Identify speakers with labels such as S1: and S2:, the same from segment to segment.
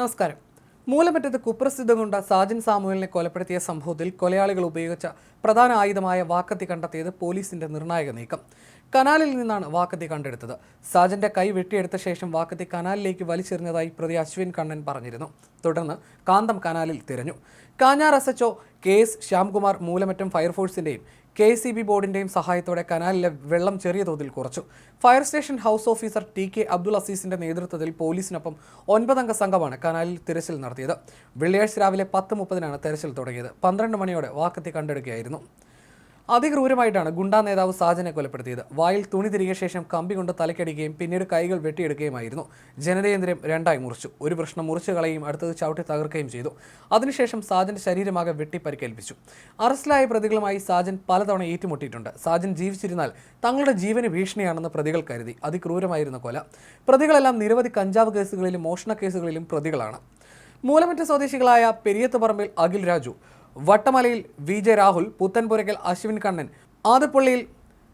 S1: നമസ്കാരം. മൂലമറ്റത്ത് കുപ്രസിദ്ധ കൊണ്ട സാജൻ സാമുവലിനെ കൊലപ്പെടുത്തിയ സംഭവത്തിൽ കൊലയാളികൾ ഉപയോഗിച്ച പ്രധാന ആയുധമായ വാക്കത്തി കണ്ടെത്തിയത് പോലീസിന്റെ നിർണായക നീക്കം. കനാലിൽ നിന്നാണ് വാക്കത്തി കണ്ടെടുത്തത്. സാജന്റെ കൈ വെട്ടിയെടുത്ത ശേഷം വാക്കത്തി കനാലിലേക്ക് വലിച്ചെറിഞ്ഞതായി പ്രതി അശ്വിൻ കണ്ണൻ പറഞ്ഞിരുന്നു. തുടർന്ന് കാന്തം കനാലിൽ തിരഞ്ഞു. Kanjar S HO K S Shyamkumar Moolamattom ഫയർഫോഴ്സിന്റെയും K C B ബോർഡിന്റെയും സഹായത്തോടെ കനാലിലെ വെള്ളം ചെറിയ തോതിൽ കുറച്ചു. Fire station house officer T K Abdul അസീസിന്റെ നേതൃത്വത്തിൽ പോലീസിനൊപ്പം ഒൻപതംഗ സംഘമാണ് കനാലിൽ തിരച്ചിൽ നടത്തിയത്. വെള്ളിയാഴ്ച രാവിലെ പത്ത് മുപ്പതിനാണ് തെരച്ചിൽ തുടങ്ങിയത്. പന്ത്രണ്ട് മണിയോടെ വാക്കത്തി കണ്ടെടുക്കുകയായിരുന്നു. അതിക്രൂരമായിട്ടാണ് ഗുണ്ടാ നേതാവ് സാജനെ കൊലപ്പെടുത്തിയത്. വായിൽ തുണി തിരികെ ശേഷം കമ്പി കൊണ്ട് തലക്കടിക്കുകയും പിന്നീട് കൈകൾ വെട്ടിയെടുക്കുകയുമായിരുന്നു. ജനതേന്ദ്രം രണ്ടായി മുറിച്ചു. ഒരു പ്രശ്നം മുറിച്ചു കളയും അടുത്തത് ചവിട്ടി തകർക്കുകയും ചെയ്തു. അതിനുശേഷം സാജന്റെ ശരീരമാകെ വെട്ടി പരിക്കേൽപ്പിച്ചു അറസ്റ്റിലായ പ്രതികളുമായി സാജൻ പലതവണ ഏറ്റുമുട്ടിയിട്ടുണ്ട്. സാജൻ ജീവിച്ചിരുന്നാൽ തങ്ങളുടെ ജീവന് ഭീഷണിയാണെന്ന് പ്രതികൾ കരുതി. അതിക്രൂരമായിരുന്ന കൊല. പ്രതികളെല്ലാം നിരവധി കഞ്ചാവ് കേസുകളിലും മോഷണ കേസുകളിലും പ്രതികളാണ്. മൂലമറ്റ സ്വദേശികളായ പെരിയത്തുപറമ്പിൽ അഖിൽ രാജു വട്ടമലയിൽ വി ജെ രാഹുൽ പുത്തൻപുരയ്ക്കൽ അശ്വിൻ കണ്ണൻ ആദപ്പള്ളിയിൽ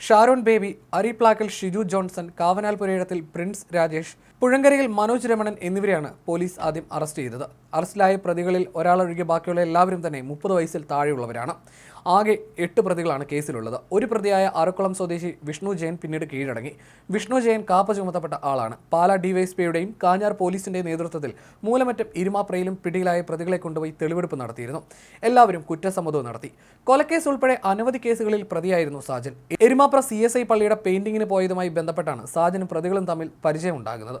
S1: ഷാരോൺ ബേബി അരിപ്ലാക്കൽ ഷിജു ജോൺസൺ കാവനാൽ പുരയിടത്തിൽ പ്രിൻസ് രാജേഷ് പുഴങ്കരയിൽ മനോജ് രമണൻ എന്നിവരെയാണ് പോലീസ് ആദ്യം അറസ്റ്റ് ചെയ്തത്. അറസ്റ്റിലായ പ്രതികളിൽ ഒരാളൊഴികെ ബാക്കിയുള്ള എല്ലാവരും തന്നെ മുപ്പത് വയസ്സിൽ താഴെയുള്ളവരാണ്. ആകെ എട്ട് പ്രതികളാണ് കേസിലുള്ളത്. ഒരു പ്രതിയായ അറക്കുളം സ്വദേശി വിഷ്ണു ജയൻ പിന്നീട് കീഴടങ്ങി. വിഷ്ണു ജയൻ കാപ്പ ചുമത്തപ്പെട്ട ആളാണ്. പാലാ ഡിവൈഎസ്പിയുടെയും കാഞ്ഞാർ പോലീസിന്റെ നേതൃത്വത്തിൽ മൂലമറ്റം ഇരുമാപ്രയിലും പിടിയിലായ പ്രതികളെ കൊണ്ടുപോയി തെളിവെടുപ്പ് നടത്തിയിരുന്നു. എല്ലാവരും കുറ്റസമ്മതവും നടത്തി. കൊലക്കേസ് ഉൾപ്പെടെ അനവധി കേസുകളിൽ പ്രതിയായിരുന്നു സാജൻ. എരുമാപ്ര സി പള്ളിയുടെ പെയിന്റിങ്ങിന് പോയതുമായി ബന്ധപ്പെട്ടാണ് സാജനും പ്രതികളും തമ്മിൽ പരിചയമുണ്ടാകുന്നത്.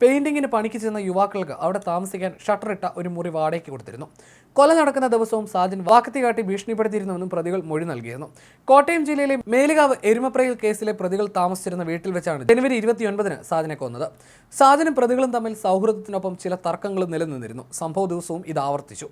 S1: പെയിന്റിങ്ങിന് പണിക്ക് ചെന്ന യുവാക്കൾക്ക് അവിടെ താമസിക്കാൻ ഷട്ടറിട്ട ഒരു മുറി വാടകയ്ക്ക് കൊടുത്തിരുന്നു. കൊല നടക്കുന്ന ദിവസവും സാജൻ വാക്കത്തി കാട്ടി ഭീഷണിപ്പെടുത്തിയിരുന്നുവെന്നും പ്രതികൾ മൊഴി നൽകിയിരുന്നു. കോട്ടയം ജില്ലയിലെ മേലുകാവ് എരുമപ്രയിൽ കേസിലെ പ്രതികൾ താമസിച്ചിരുന്ന വീട്ടിൽ വെച്ചാണ് ജനുവരി ഇരുപത്തിയൊൻപതിന് സാജനെ കൊന്നത്. സാജനും പ്രതികളും തമ്മിൽ സൗഹൃദത്തിനൊപ്പം ചില തർക്കങ്ങളും നിലനിന്നിരുന്നു. സംഭവ ദിവസവും ഇത് ആവർത്തിച്ചു.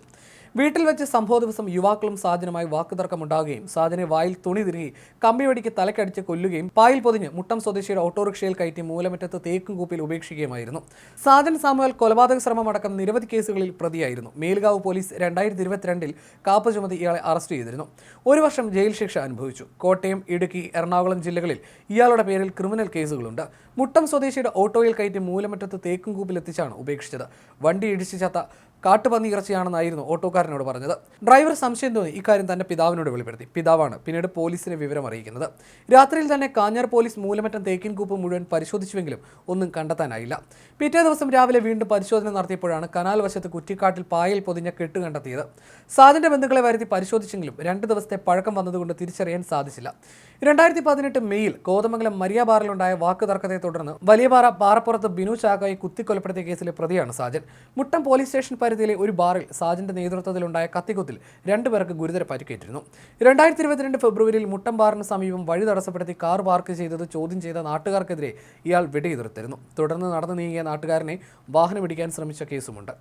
S1: വീട്ടിൽ വെച്ച് സംഭവ ദിവസം യുവാക്കളും സാജനുമായി വാക്കുതർക്കമുണ്ടാകുകയും സാജനെ വായിൽ തുണി തിരുകി കമ്പിവടിക്ക് തലക്കടിച്ച് കൊല്ലുകയും പായിൽ പൊതിഞ്ഞ് മുട്ടം സ്വദേശിയുടെ ഓട്ടോറിക്ഷയിൽ കയറ്റി മൂലമറ്റത്ത് തേക്കും കൂപ്പിൽ ഉപേക്ഷിക്കുകയുമായിരുന്നു. സാജൻ സാമുവൽ കൊലപാതക ശ്രമമടക്കം നിരവധി കേസുകളിൽ പ്രതിയായിരുന്നു. മേൽഗാവ് പോലീസ് രണ്ടായിരത്തി ഇരുപത്തിരണ്ടിൽ കാപ്പ് ചുമതി ഇയാളെ അറസ്റ്റ് ചെയ്തിരുന്നു. ഒരു വർഷം ജയിൽ ശിക്ഷ അനുഭവിച്ചു. കോട്ടയം ഇടുക്കി എറണാകുളം ജില്ലകളിൽ ഇയാളുടെ പേരിൽ ക്രിമിനൽ കേസുകളുണ്ട്. മുട്ടം സ്വദേശിയുടെ ഓട്ടോയിൽ കയറ്റി മൂലമറ്റത്ത് തേക്കും കൂപ്പിൽ എത്തിച്ചാണ് ഉപേക്ഷിച്ചത്. വണ്ടി ഇടിച്ചു ചത്ത കാട്ടുപന്നി ഇറച്ചിയാണെന്നായിരുന്നു ഓട്ടോക്കാരനോട് പറഞ്ഞത്. ഡ്രൈവർ സംശയം തോന്നി. ഇക്കാര്യം തന്നെ പിതാവിനോട് വെളിപ്പെടുത്തി. പിതാവാണ്. പിന്നീട് പോലീസിനെ വിവരം അറിയിക്കുന്നത്. രാത്രിയിൽ തന്നെ കാഞ്ഞാർ പോലീസ് മൂലമറ്റം തേക്കിൻകൂപ്പ് മുഴുവൻ പരിശോധിച്ചുവെങ്കിലും ഒന്നും കണ്ടെത്താനായില്ല. പിറ്റേ ദിവസം രാവിലെ വീണ്ടും പരിശോധന നടത്തിയപ്പോഴാണ് കനാൽ വശത്ത് കുറ്റിക്കാട്ടിൽ പായൽ പൊതിഞ്ഞ കെട്ട് കണ്ടെത്തിയത്. സാദിന്റെ ബന്ധുക്കളെ വരുത്തി പരിശോധിച്ചെങ്കിലും രണ്ട് ദിവസത്തെ പഴക്കം വന്നതുകൊണ്ട് തിരിച്ചറിയാൻ സാധിച്ചില്ല. രണ്ടായിരത്തി പതിനെട്ട് മെയ്യിൽ കോതമംഗലം മരിയാബാറിലുണ്ടായ വാക്കുതർക്കത്തെ തുടർന്ന് വലിയപാറ പാറപ്പുറത്ത് ബിനു ചാക്കോയെ കുത്തിക്കൊലപ്പെടുത്തിയ കേസിലെ പ്രതിയാണ് സാജൻ. മുട്ടം പോലീസ് സ്റ്റേഷൻ പരിധിയിലെ ഒരു ബാറിൽ സാജന്റെ നേതൃത്വത്തിലുണ്ടായ കത്തിക്കുത്തിൽ രണ്ടുപേർക്ക് ഗുരുതര പരിക്കേറ്റിരുന്നു രണ്ടായിരത്തി ഇരുപത്തിരണ്ട് ഫെബ്രുവരിയിൽ മുട്ടം സമീപം വഴി തടസ്സപ്പെടുത്തി കാർ പാർക്ക് ചെയ്തത് ചോദ്യം ചെയ്ത നാട്ടുകാർക്കെതിരെ ഇയാൾ വെടിയുതിർത്തിരുന്നു. തുടർന്ന് നടന്നു നീങ്ങിയ നാട്ടുകാരനെ വാഹനം ഇടിക്കാൻ ശ്രമിച്ച കേസുമുണ്ട്.